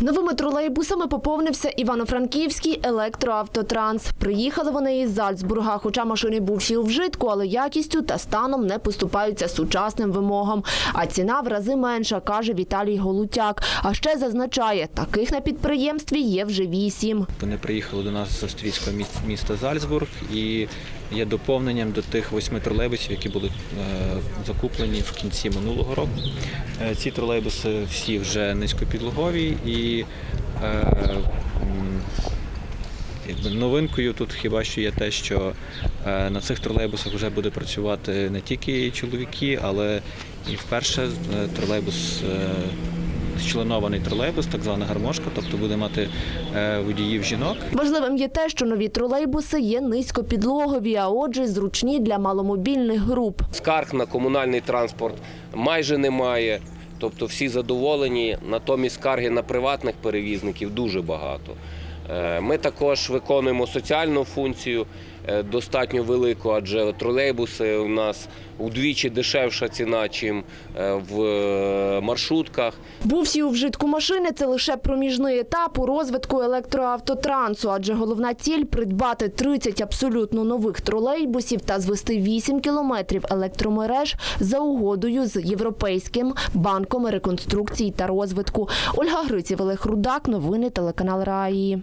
Новими тролейбусами поповнився Івано-Франківський електроавтотранс. Приїхали вони із Зальцбурга, хоча машини бувші у вжитку, але якістю та станом не поступаються сучасним вимогам. А ціна в рази менша, каже Віталій Голутяк. А ще зазначає, таких на підприємстві є вже вісім. Вони приїхали до нас з австрійського міс- міста Зальцбург і є доповненням до тих восьми тролейбусів, які були е, закуплені в кінці минулого року. Е, ці тролейбуси всі вже низькопідлогові і е, новинкою тут хіба що є те, що на цих тролейбусах вже буде працювати не тільки чоловіки, але і вперше тролейбус. Членований тролейбус, так звана гармошка, тобто буде мати е, водіїв жінок. Важливим є те, що нові тролейбуси є низькопідлогові, а отже, зручні для маломобільних груп. Скарг на комунальний транспорт майже немає. Тобто всі задоволені, натомість скарги на приватних перевізників дуже багато. Е, Ми також виконуємо соціальну функцію е, достатньо велику, адже тролейбуси у нас удвічі дешевша ціна, в е, маршрутках. Бувші у вжитку машини це лише проміжний етап у розвитку електроавтотрансу, адже головна ціль придбати 30 абсолютно нових тролейбусів та звести 8 кілометрів електромереж за угодою з Європейським банком реконструкції та розвитку. Ольга Гриців, Рудак, новини телеканал Раї.